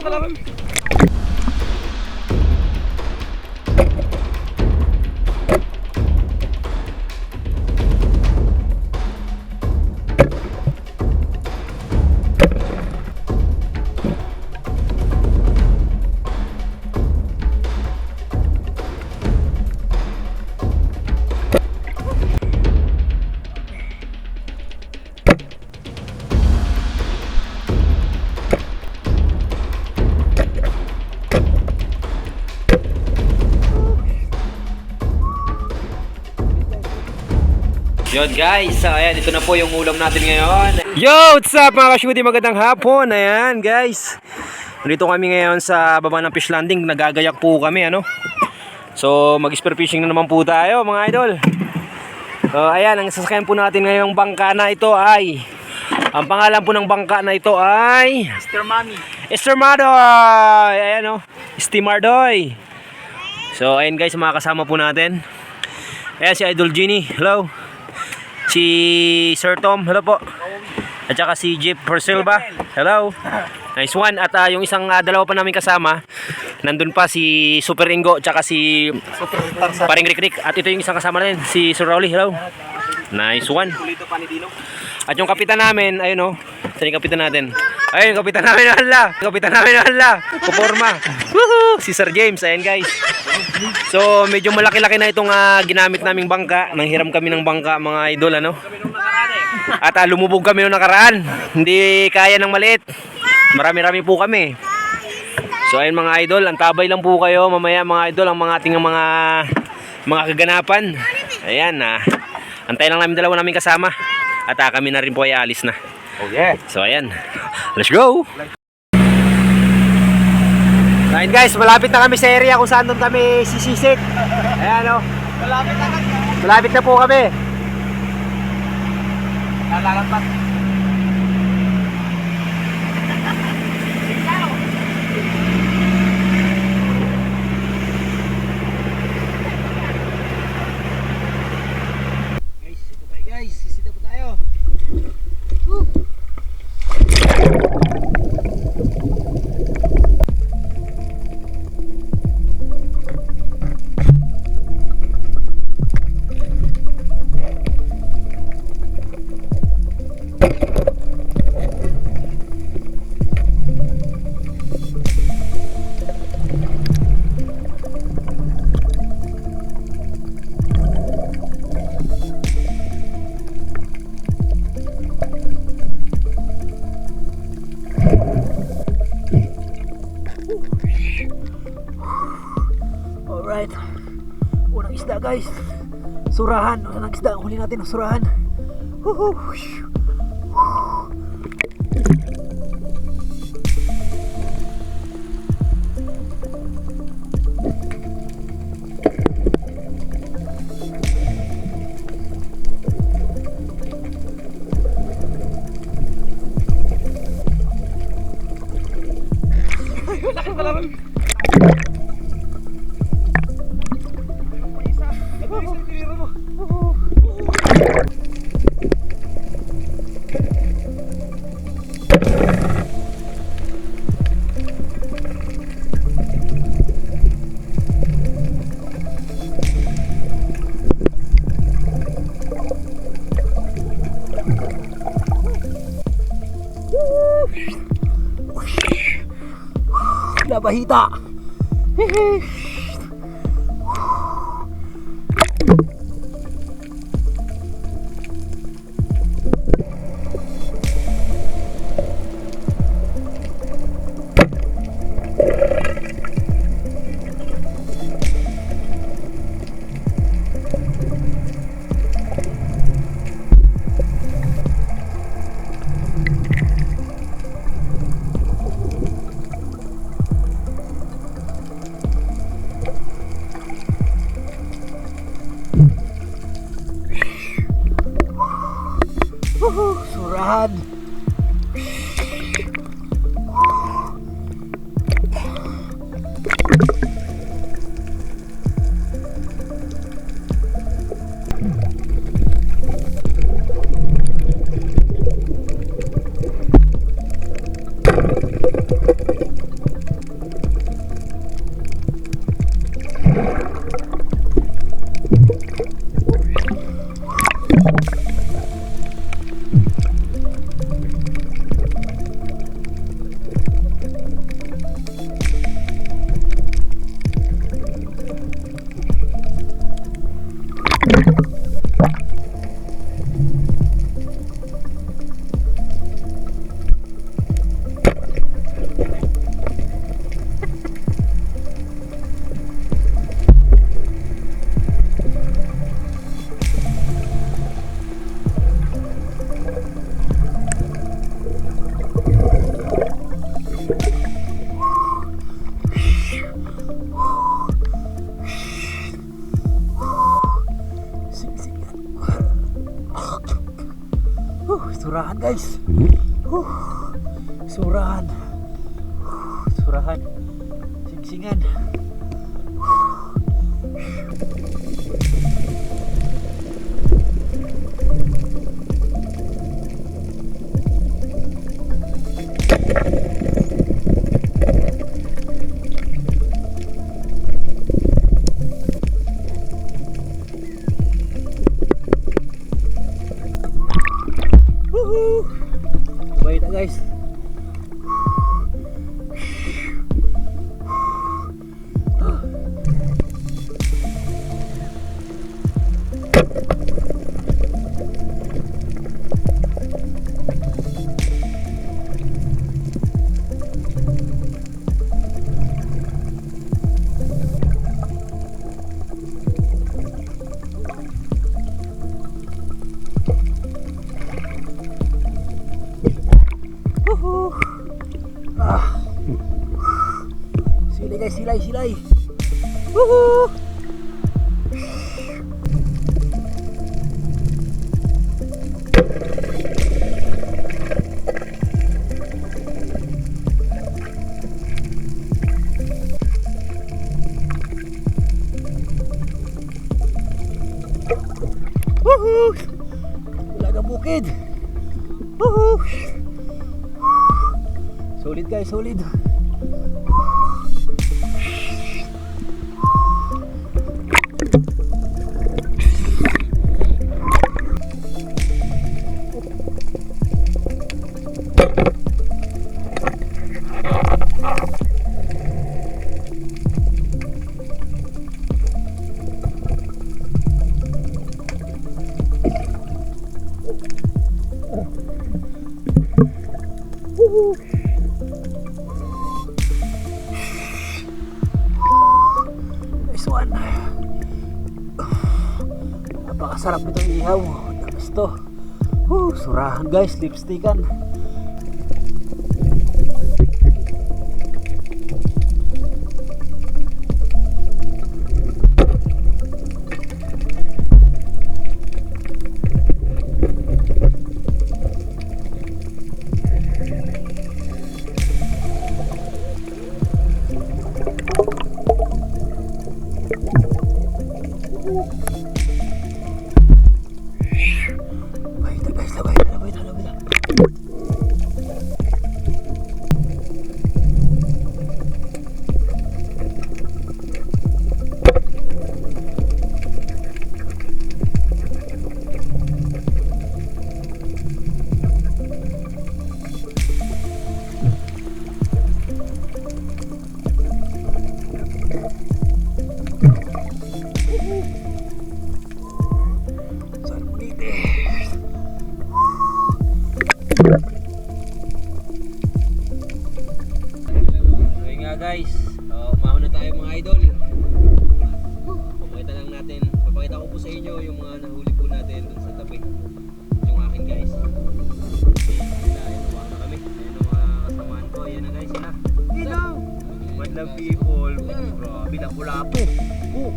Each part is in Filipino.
Fala, Yun guys, so ayan, ito na po yung ulam natin ngayon. Yo, what's up mga kashuti? Magandang hapon. Ayan guys. Nandito kami ngayon sa baba ng fish landing. Nagagayak po kami, ano. So, mag-spear fishing na naman po tayo mga idol. So, ayan, ang sasakyan po natin ngayong bangka na ito ay... Ang pangalan po ng bangka na ito ay... Mr. Mami. Estermadoy! Ayan o, Steamardoy. So, ayan guys, mga kasama po natin. Ayan si Idol Genie, hello. Si Sir Tom, hello po. At saka si Jeep Persilva, hello. Nice one. At ah, yung isang ah, dalawa pa namin kasama, nandun pa si Super Ingo, at saka si Paring Rick Rick. At ito yung isang kasama natin, si Sir Rowley, hello. Nice one. At yung kapitan namin, ayun oh. Saan yung kapitan natin? Ayun, kapitan namin. Yung kapitan namin, hala. Kuporma. Woohoo! Si Sir James, ayan guys. So, medyo malaki-laki na itong ah, ginamit naming bangka. Nanghiram kami ng bangka, mga idol, ano? At ah, lumubog kami nung nakaraan. Hindi kaya ng maliit. Marami-rami po kami. So, ayun mga idol, ang tabay lang po kayo. Mamaya mga idol, ang mga ating mga mga kaganapan. Ayan, ah. Antayin lang namin dalawa namin kasama. At ah, kami na rin po ay alis na. Oh yeah. So ayan, let's go! Ayun guys, malapit na kami sa area kung saan doon kami sisisit. Ayan o, Malapit na kasi. malapit na po kami. Lalalampas. Guys, Alright. Unang isda guys. Surahan. Unang isda. Huli natin ang surahan. Woohoo. Labahita. Woohoo. surahan guys. Uh, surahan. Uh, surahan. Singsingan. Uh, Silay guys, silay, silay. Woohoo! Woohoo! Laga bukid. Woohoo! Solid guys, solid. Napakasarap itong ihaw. Tapos to. Woo, surahan guys, lipstickan. Guys, uh, umahon na tayo mga idol. Pagkita lang natin, papakita ko po sa inyo yung mga nahuli po natin dun sa tabi. Yung akin guys. Sila, ayun, umahan na kami. Ayun ang mga kasamahan ko. Ayan na guys sila. Hello! Madlang people. Grabe, lapu-lapo. Oh.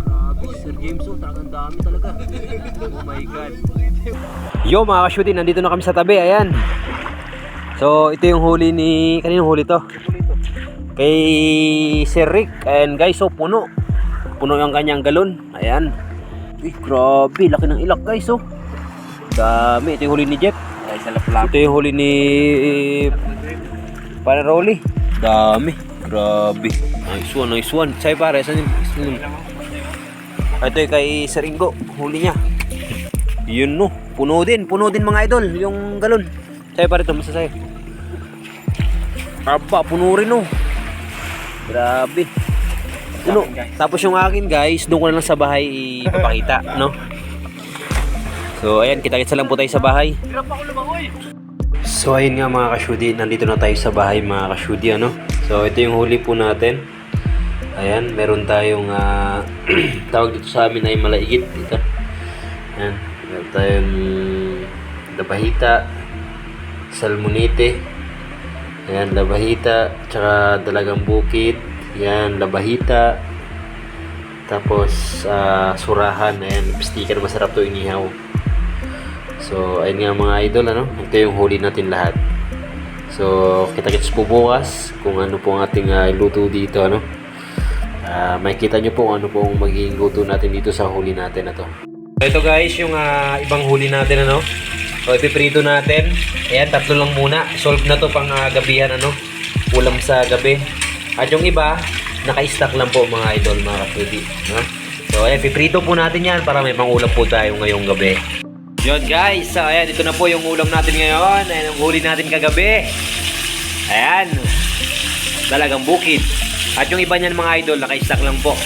Grabe, Sir James, oh, talagang dami talaga. Oh my God. Yo mga ka nandito na kami sa tabi, ayan. So, ito yung huli ni... Kaninong huli to? Kay Sir Rick. Ayan guys, so puno. Puno yung kanyang galon. Ayan. Uy, grabe. Laki ng ilak guys, oh. Dami. Ito yung huli ni Jeff. Ay, sa laplap. Ito yung huli ni... Panaroli. Dami. Grabe. Nice one, nice one. Sa'yo pare, saan yung- Ito yung kay Sir Ingo. Huli niya. Yun no. Puno din. Puno din mga idol. Yung galon. Sa'yo pare ito. Masa sa'yo. Aba, puno rin no. Grabe. Puno. Tapos yung akin guys, doon ko na lang sa bahay ipapakita, no? So ayan, kita-kitsa lang po tayo sa bahay. So ayun nga mga kasyudi, nandito na tayo sa bahay mga kasyudi ano. So ito yung huli po natin. Ayan, meron tayong ah, tawag dito sa amin ay malaigit dito. Ayan, meron tayong labahita, salmonite, ayan, labahita, tsaka dalagang bukid, ayan, labahita, tapos ah, surahan, ayan, sticker masarap to inihaw. So, ayun nga mga idol, ano? Ito yung huli natin lahat. So, kita-kits po bukas kung ano po ang ating ah, luto dito, ano. Ah, makikita nyo po ano po ang magiging luto natin dito sa huli natin na to. Ito guys, yung ah, ibang huli natin, ano. So, ipiprito natin. Ayan, tatlo lang muna. Solve na to pang ah, gabihan, ano. Ulam sa gabi. At yung iba, naka-stack lang po mga idol, mga kapudi. No? So, ayan, piprito po natin yan para may pangulam po tayo ngayong gabi. Yun guys, so ayan, ito na po yung ulam natin ngayon. Ayan, ang huli natin kagabi. Ayan, talagang bukid. At yung iba niyan mga idol, naka-stack lang po.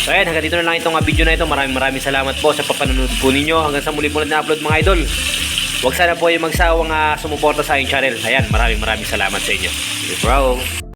So ayan, hanggang dito na lang itong ah, video na ito. Maraming maraming salamat po sa papanonood po ninyo. Hanggang sa muli po na upload mga idol. Huwag sana po yung magsawang uh, sumuporta sa aking channel. Ayan, maraming maraming salamat sa inyo. Bro.